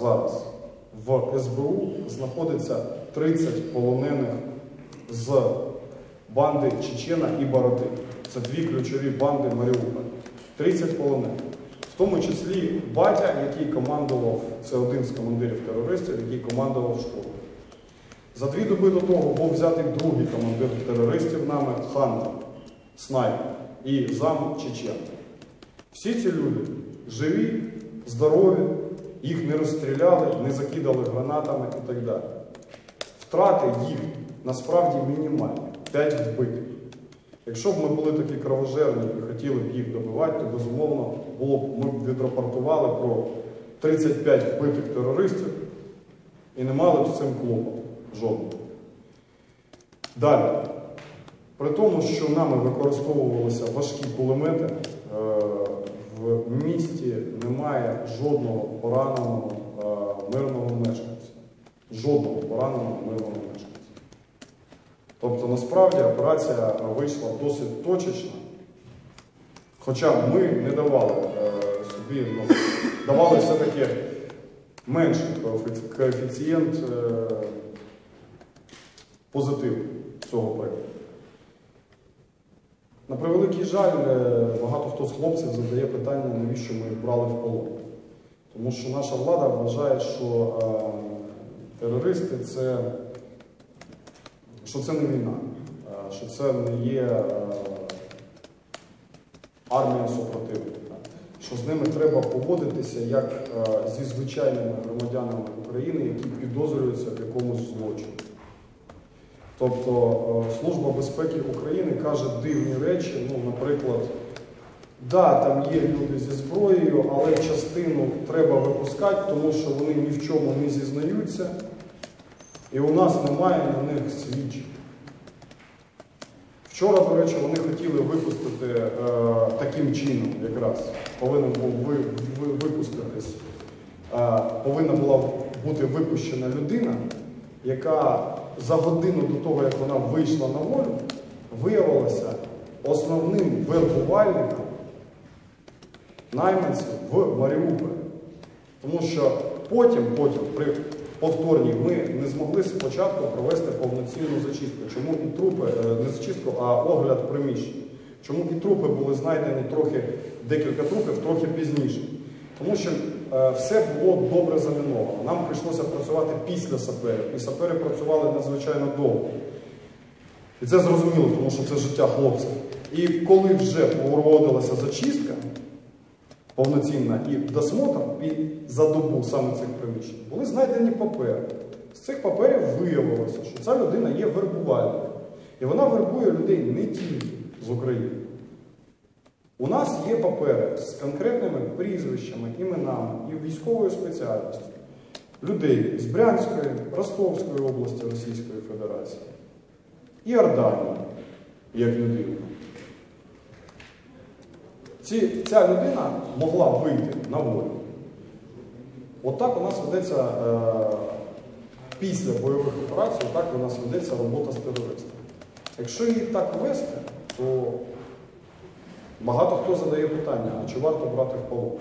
зараз в СБУ знаходиться 30 полонених з банди Чечена і Бороди. Це дві ключові банди Маріуполя. 30 полонених. В тому числі батя, який командував, це один з командирів терористів, який командував школою. За дві доби до того був взятий другий командир терористів нами Хантер, снайпер і зам Чечен. Всі ці люди живі, здорові, їх не розстріляли, не закидали гранатами і так далі. Втрати їх насправді мінімальні 5 вбитих. Якщо б ми були такі кровожерні і хотіли б їх добивати, то безумовно було б, ми б відрапортували про 35 вбитих терористів і не мали б з цим клопоту жодного. Далі. При тому, що нами використовувалися важкі кулемети, е, жодного пораненого е, мирного мешканця. Жодного пораненого мирного мешканця. Тобто насправді операція вийшла досить точечна. Хоча ми не давали е, собі, ну, давали все-таки менший коефіцієнт е, позитиву цього проєкту. На превеликий жаль, е, багато хто з хлопців задає питання, навіщо ми їх брали в полон. Тому що наша влада вважає, що е, терористи це, що це не війна, е, що це не є е, армія супротивника, що з ними треба поводитися як е, зі звичайними громадянами України, які підозрюються в якомусь злочині. Тобто е, Служба безпеки України каже дивні речі, ну, наприклад, да, там є люди зі зброєю, але частину треба випускати, тому що вони ні в чому не зізнаються, і у нас немає на них свідчень. Вчора, до речі, вони хотіли випустити е, таким чином, якраз повинен був ви, ви, випуститись, е, повинна була бути випущена людина, яка за годину до того, як вона вийшла на волю, виявилася основним вербувальником найманців в Маріуполі. Тому що потім, потім, при повторній, ми не змогли спочатку провести повноцінну зачистку. Чому і трупи, е, не зачистку, а огляд приміщень. Чому і трупи були знайдені трохи, декілька трупів трохи пізніше. Тому що е, все було добре заміновано. Нам прийшлося працювати після саперів, і сапери працювали надзвичайно довго. І це зрозуміло, тому що це життя хлопців. І коли вже проводилася зачистка повноцінна і досмотр, і за добу саме цих приміщень, були знайдені папери. З цих паперів виявилося, що ця людина є вербувальником. І вона вербує людей не тільки з України. У нас є папери з конкретними прізвищами, іменами і військовою спеціальністю людей з Брянської, Ростовської області Російської Федерації, Іорданії, як людина. Ці, ця людина могла вийти на волю. Отак у нас ведеться е, після бойових операцій, отак у нас ведеться робота з терористами. Якщо її так вести, то багато хто задає питання, а чи варто брати в полон?